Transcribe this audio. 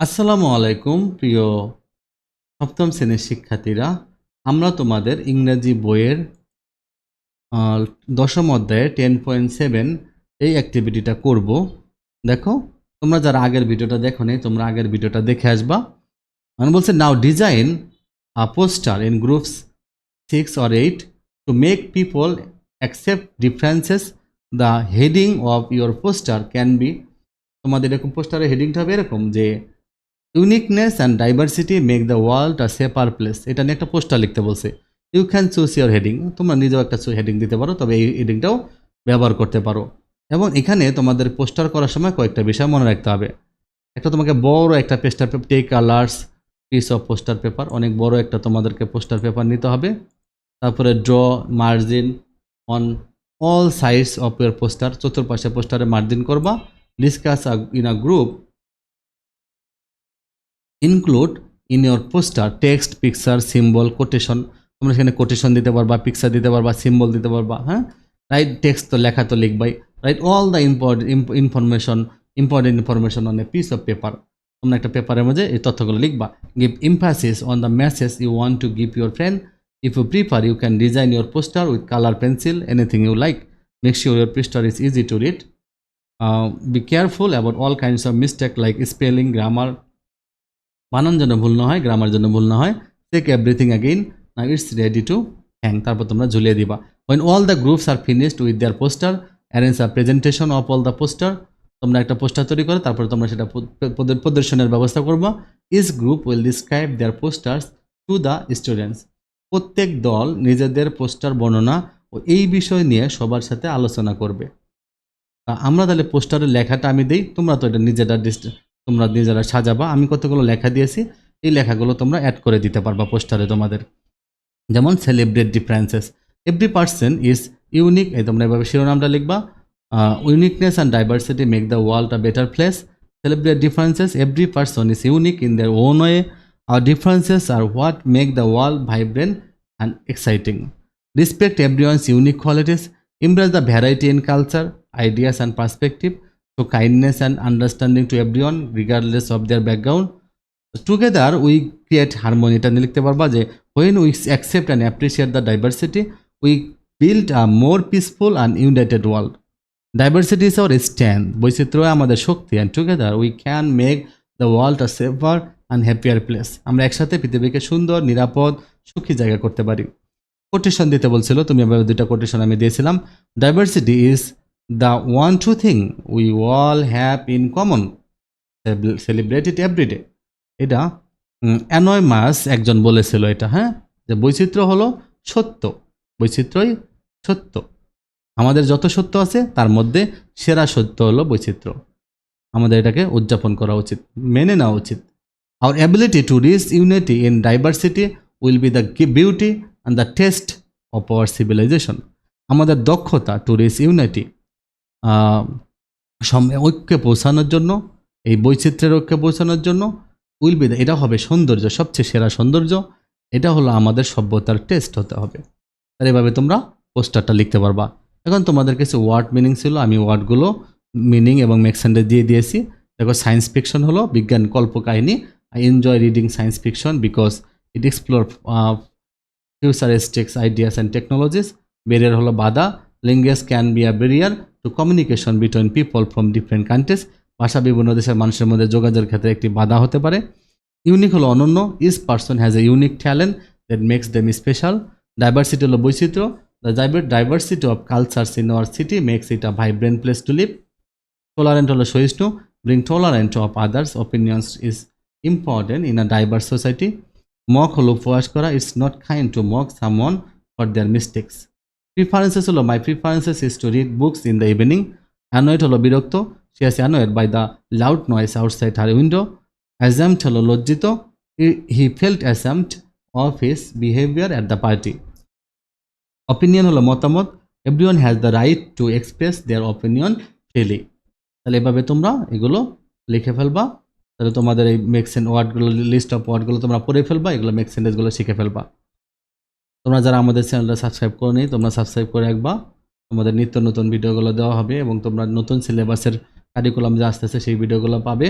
আসসালামু আলাইকুম, প্রিয় সপ্তম শ্রেণির শিক্ষার্থীরা। আমরা তোমাদের ইংরেজি বইয়ের দশম অধ্যায়ে টেন পয়েন্ট সেভেন এই অ্যাক্টিভিটিটা করব। দেখো, তোমরা যারা আগের ভিডিওটা দেখো নি, তোমরা আগের ভিডিওটা দেখে আসবা। মানে বলছে now design a poster in groups six or eight to make people accept differences the heading of your poster can be তোমাদের এরকম পোস্টারের হেডিংটা হবে এরকম, যে uniqueness and diversity make the world a safer place এটা নিয়ে একটা পোস্টার লিখতে বলছে। You can choose your heading তোমরা নিজেও একটা হেডিং দিতে পারো, তবে এই হেডিংটাও ব্যবহার করতে পারো। এবং এখানে তোমাদের পোস্টার করার সময় কয়েকটা বিষয় মনে রাখতে হবে। একটা তোমাকে বড় একটা poster paper take colours piece of poster paper অনেক বড় একটা তোমাদেরকে পোস্টার পেপার নিতে হবে। তারপরে draw margin on all sides of your poster চতুর্পাশে পোস্টারে মার্জিন করবা। Discuss in a group include in your poster text picture symbol quotation তোমরা সেখানে কোটেশন দিতে পারবা পিকচার দিতে পারবা সিম্বল দিতে পারবা হ্যাঁ? রাইট টেক্সট তো লেখা তো লিখবাই। Write all the important information important information on a piece of paper তোমরা একটা পেপারের মধ্যে এই তথ্যগুলো লিখবা। Give emphasis on the message you want to give your friend if you prefer you can design your poster with colour pencil anything you like make sure your poster is easy to read be careful about all kinds of mistake like spelling grammar বানান যেন ভুল না হয়, grammar যেন ভুল না হয় check everything again না ইটস রেডি টু হ্যাং তারপর তোমরা ঝুলিয়ে দিবা। When all the groups are finished with their poster arrange a presentation of all the poster তোমরা একটা পোস্টার তৈরি করো, তারপরে তোমরা সেটা প্রদ- প্রদ- প্রদর্শনের ব্যবস্থা করবা। Each group will describe their posters to the students প্রত্যেক দল নিজেদের পোস্টার বর্ণনা ও এই বিষয় নিয়ে সবার সাথে আলোচনা করবে। আমরা তাহলে পোস্টারের লেখাটা আমি দিই, তোমরা তো এটা নিজেরা তোমরা নিজেরা সাজাবা। আমি কতগুলো লেখা দিয়েছি এই লেখাগুলো তোমরা অ্যাড করে দিতে পারবা পোস্টারে তোমাদের। যেমন celebrate differences every person is unique এই তোমরা এভাবে শিরোনামটা লিখবা। Uniqueness and diversity make the world a better place celebrate differences every person is unique in their own way are differences are what make the world vibrant and exciting respect everyone's unique qualities embrace the variety in culture ideas and perspective, show kindness and understanding to everyone, regardless of their background. Together, we create harmony. এটা লিখতে পারবা যে when we accept and appreciate the diversity, we build a more peaceful and united world. Diversity is our strength. বৈচিত্র্য আমাদের শক্তি and together we can make the world a safer and happier place. আমরা একসাথে পৃথিবীকে সুন্দর নিরাপদ সুখী জায়গা করতে পারি কোটেশন দিতে বলছিল তুমি এভাবে দুইটা কোটেশন আমি দিয়েছিলাম diversity is the one true thing we all have in common it everyday এটা অ্যানয় মাস একজন বলেছিল এটা হ্যাঁ? যে বৈচিত্র্য হলো সত্য। বৈচিত্র্যই সত্য। আমাদের যত সত্য আছে, তার মধ্যে সেরা সত্য হলো বৈচিত্র্য। আমাদের এটাকে উদযাপন করা উচিত, মেনে নেওয়া উচিত। Our ability to reach unity in diversity will be the beauty and the test of our civilisation আমাদের দক্ষতা টু রিচ ইউনিটি ঐক্যে পৌঁছানোর জন্য, এই বৈচিত্র্যের ঐক্যে পৌঁছানোর জন্য উইল বি এটা হবে সৌন্দর্য, সবচেয়ে সেরা সৌন্দর্য। এটা হলো আমাদের সভ্যতার টেস্ট হতে হবে। আর এভাবে তোমরা পোস্টারটা লিখতে পারবা। এখন তোমাদের কাছে ওয়ার্ড মিনিং ছিল, আমি ওয়ার্ডগুলো মিনিং এবং মেক্সেন্ডে দিয়ে দিয়েছি। দেখো, সায়েন্স ফিকশন হলো বিজ্ঞান কল্পকাহিনী I enjoy reading science fiction because it explore futuristics ideas and technologies. Barrier হলো বাধা, language can be a barrier to communication between people from different countries ভাষা বিভিন্ন দেশের মানুষের মধ্যে যোগাযোগের ক্ষেত্রে একটি বাধা হতে পারে। ইউনিক হলো অনন্য। Each person has a unique talent that makes them special diversity হলো বৈচিত্র্য। The diversity of cultures in our city makes it a vibrant place to live tolerant হলো সহিষ্ণু। Bring tolerant of others opinions is important in a diverse society mock হলো উপহাস করা। It's not kind to mock someone for their mistakes preferences হলো my preferences is to read books in the evening annoyed হলো, বিরক্ত। সে আছে annoyed by the loud noise outside her window ashamed হলো, লজ্জিত। He felt ashamed of his behaviour at the party opinion হলো, মতামত। Everyone has the right to express their opinion freely তাহলে এভাবে তোমরা এগুলো লিখে ফেলবা। তাহলে তোমাদের এই মেক্সেন ওয়ার্ডগুলো লিস্ট অফ ওয়ার্ডগুলো তোমরা পড়ে ফেলবা। এগুলো মেক্সেন্টেজগুলো শিখে ফেলবা। তোমরা যারা আমাদের চ্যানেলটা সাবস্ক্রাইব করনি, তোমরা সাবস্ক্রাইব করে রাখবা। আমাদের নিত্য নতুন ভিডিওগুলো দেওয়া হবে এবং তোমরা নতুন সিলেবাসের কারিকুলাম যে আসতেছে, সেই ভিডিওগুলো পাবে।